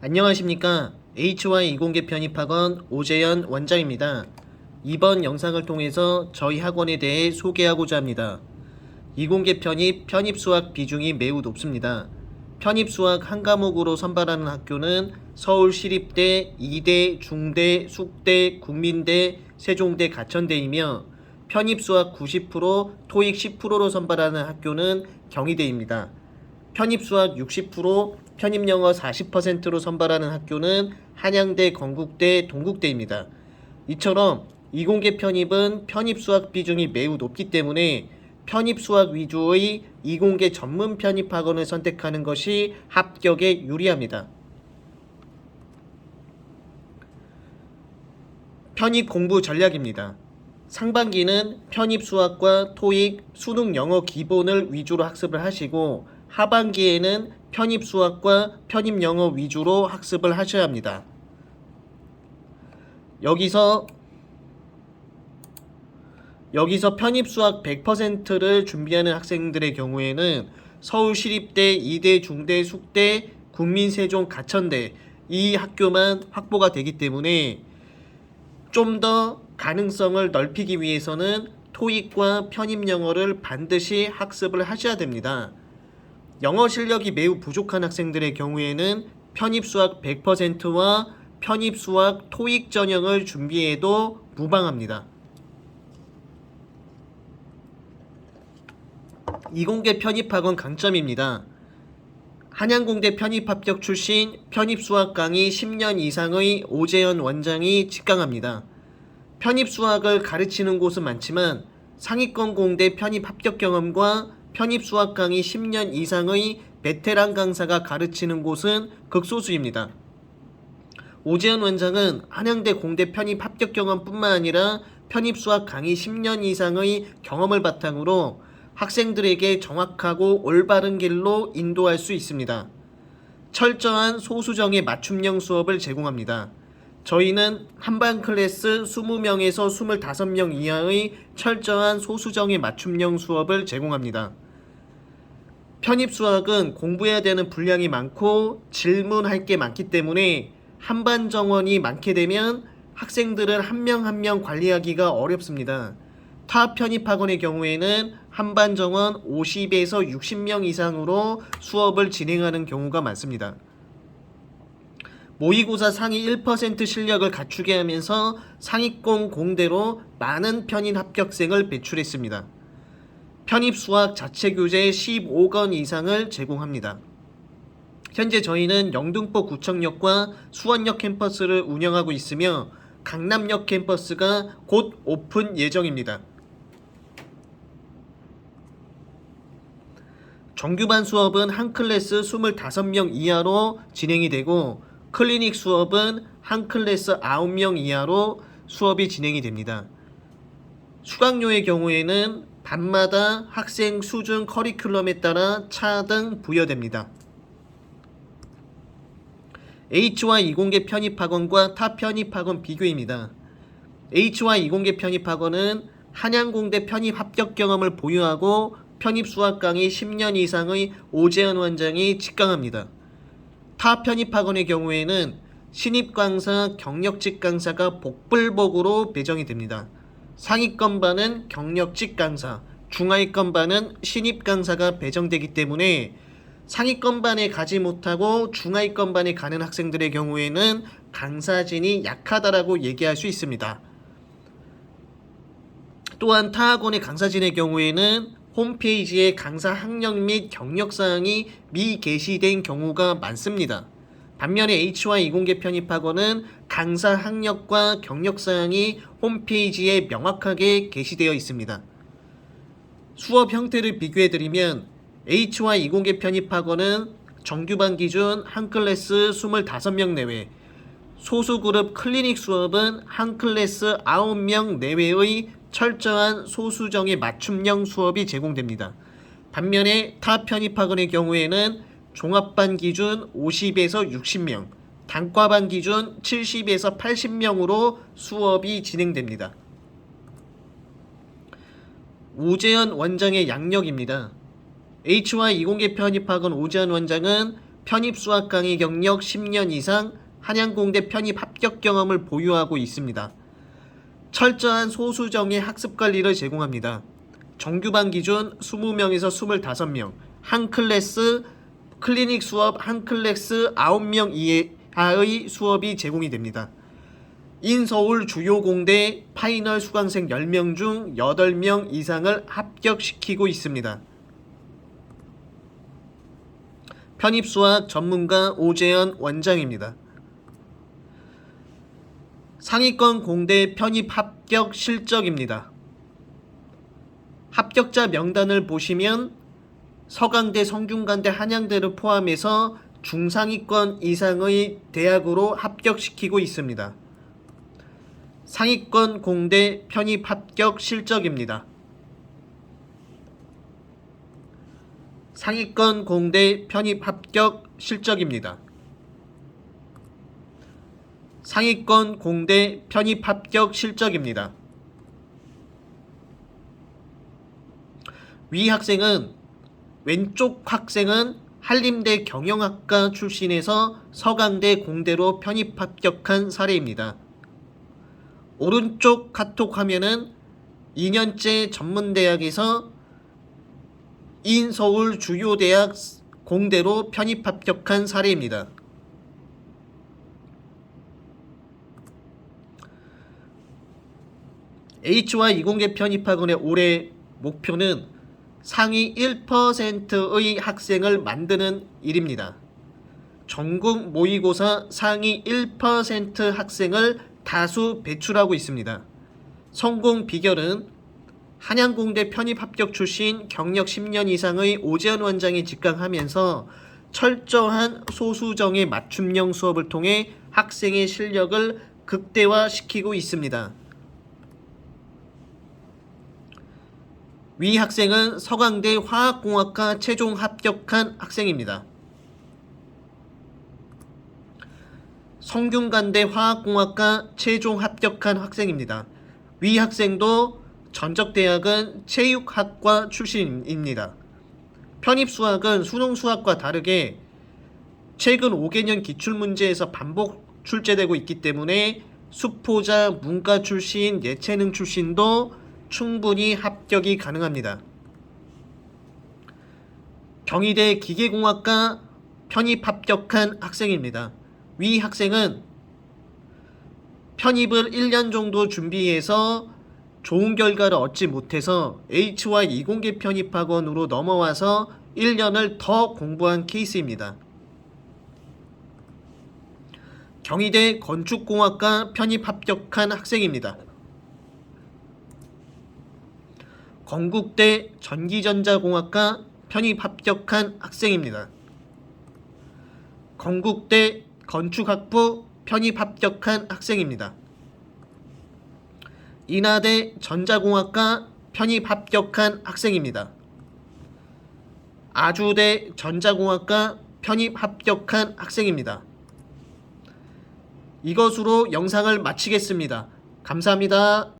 안녕하십니까. HY 이공계 편입학원 오재현 원장입니다. 이번 영상을 통해서 저희 학원에 대해 소개하고자 합니다. 이공계 편입, 편입 수학 비중이 매우 높습니다. 편입 수학 한 과목으로 선발하는 학교는 서울시립대, 이대, 중대, 숙대, 국민대, 세종대, 가천대이며 편입 수학 90%, 토익 10%로 선발하는 학교는 경희대입니다. 편입 수학 60%, 편입 영어 40%로 선발하는 학교는 한양대, 건국대, 동국대입니다. 이처럼 이공계 편입은 편입 수학 비중이 매우 높기 때문에 편입 수학 위주의 이공계 전문 편입 학원을 선택하는 것이 합격에 유리합니다. 편입 공부 전략입니다. 상반기는 편입 수학과 토익, 수능 영어 기본을 위주로 학습을 하시고 하반기에는 편입 수학과 편입 영어 위주로 학습을 하셔야 합니다. 여기서 여기서 편입 수학 100%를 준비하는 학생들의 경우에는 서울시립대, 이대, 중대, 숙대, 국민세종, 가천대 이 학교만 확보가 되기 때문에 좀 더 가능성을 넓히기 위해서는 토익과 편입 영어를 반드시 학습을 하셔야 됩니다. 영어 실력이 매우 부족한 학생들의 경우에는 편입 수학 100%와 편입 수학 토익 전형을 준비해도 무방합니다. 이공계 편입학원 강점입니다. 한양공대 편입합격 출신 편입 수학 강의 10년 이상의 오재현 원장이 직강합니다. 편입 수학을 가르치는 곳은 많지만 상위권 공대 편입 합격 경험과 편입 수학 강의 10년 이상의 베테랑 강사가 가르치는 곳은 극소수입니다. 오재현 원장은 한양대 공대 편입 합격 경험뿐만 아니라 편입 수학 강의 10년 이상의 경험을 바탕으로 학생들에게 정확하고 올바른 길로 인도할 수 있습니다. 철저한 소수정의 맞춤형 수업을 제공합니다. 저희는 한반 클래스 20명에서 25명 이하의 철저한 소수정의 맞춤형 수업을 제공합니다. 편입 수학은 공부해야 되는 분량이 많고 질문할 게 많기 때문에 한반 정원이 많게 되면 학생들을 한명 한 명 관리하기가 어렵습니다. 타 편입 학원의 경우에는 한반 정원 50에서 60명 이상으로 수업을 진행하는 경우가 많습니다. 모의고사 상위 1% 실력을 갖추게 하면서 상위권 공대로 많은 편입 합격생을 배출했습니다. 편입 수학 자체 교재 15권 이상을 제공합니다. 현재 저희는 영등포 구청역과 수원역 캠퍼스를 운영하고 있으며 강남역 캠퍼스가 곧 오픈 예정입니다. 정규반 수업은 한 클래스 25명 이하로 진행이 되고 클리닉 수업은 한 클래스 9명 이하로 수업이 진행이 됩니다. 수강료의 경우에는 반마다 학생 수준 커리큘럼에 따라 차등 부여됩니다. H와 이공계 편입학원과 타 편입학원 비교입니다. H와 이공계 편입학원은 한양공대 편입 합격 경험을 보유하고 편입 수학 강의 10년 이상의 오재현 원장이 직강합니다. 타 편입학원의 경우에는 신입 강사, 경력직 강사가 복불복으로 배정이 됩니다. 상위권 반은 경력직 강사, 중하위권 반은 신입 강사가 배정되기 때문에 상위권 반에 가지 못하고 중하위권 반에 가는 학생들의 경우에는 강사진이 약하다라고 얘기할 수 있습니다. 또한 타 학원의 강사진의 경우에는 홈페이지에 강사 학력 및 경력 사항이 미게시된 경우가 많습니다. 반면에 H와 이공계 편입 학원은 강사 학력과 경력 사항이 홈페이지에 명확하게 게시되어 있습니다. 수업 형태를 비교해 드리면 H와 이공계 편입 학원은 정규반 기준 한 클래스 25명 내외, 소수그룹 클리닉 수업은 한 클래스 9명 내외의 철저한 소수정의 맞춤형 수업이 제공됩니다. 반면에 타 편입학원의 경우에는 종합반 기준 50에서 60명, 단과반 기준 70에서 80명으로 수업이 진행됩니다. 오재현 원장의 양력입니다. H와 이공계 편입학원 오재현 원장은 편입 수학 강의 경력 10년 이상 한양공대 편입 합격 경험을 보유하고 있습니다. 철저한 소수정의 학습 관리를 제공합니다. 정규반 기준 20명에서 25명, 한 클래스 클리닉 수업 한 클래스 9명 이하의 수업이 제공이 됩니다. 인서울 주요 공대 파이널 수강생 10명 중 8명 이상을 합격시키고 있습니다. 편입수학 전문가 오재현 원장입니다. 상위권 공대 편입 합격 실적입니다. 합격자 명단을 보시면 서강대, 성균관대, 한양대를 포함해서 중상위권 이상의 대학으로 합격시키고 있습니다. 상위권 공대 편입 합격 실적입니다. 상위권 공대 편입 합격 실적입니다. 상위권 공대 편입 합격 실적입니다. 위 학생은 왼쪽 학생은 한림대 경영학과 출신에서 서강대 공대로 편입 합격한 사례입니다. 오른쪽 카톡 화면은 2년째 전문대학에서 인서울 주요 대학 공대로 편입 합격한 사례입니다. H와 이공계 편입학원의 올해 목표는 상위 1%의 학생을 만드는 일입니다. 전국 모의고사 상위 1% 학생을 다수 배출하고 있습니다. 성공 비결은 한양공대 편입 합격 출신 경력 10년 이상의 오재현 원장이 직강하면서 철저한 소수정의 맞춤형 수업을 통해 학생의 실력을 극대화시키고 있습니다. 위 학생은 서강대 화학공학과 최종 합격한 학생입니다. 성균관대 화학공학과 최종 합격한 학생입니다. 위 학생도 전적대학은 체육학과 출신입니다. 편입수학은 수능수학과 다르게 최근 5개년 기출문제에서 반복 출제되고 있기 때문에 수포자, 문과 출신, 예체능 출신도 충분히 합격이 가능합니다. 경희대 기계공학과 편입 합격한 학생입니다. 위 학생은 편입을 1년 정도 준비해서 좋은 결과를 얻지 못해서 H와 이공계 편입학원으로 넘어와서 1년을 더 공부한 케이스입니다. 경희대 건축공학과 편입 합격한 학생입니다. 건국대 전기전자공학과 편입 합격한 학생입니다. 건국대 건축학부 편입 합격한 학생입니다. 인하대 전자공학과 편입 합격한 학생입니다. 아주대 전자공학과 편입 합격한 학생입니다. 이것으로 영상을 마치겠습니다. 감사합니다.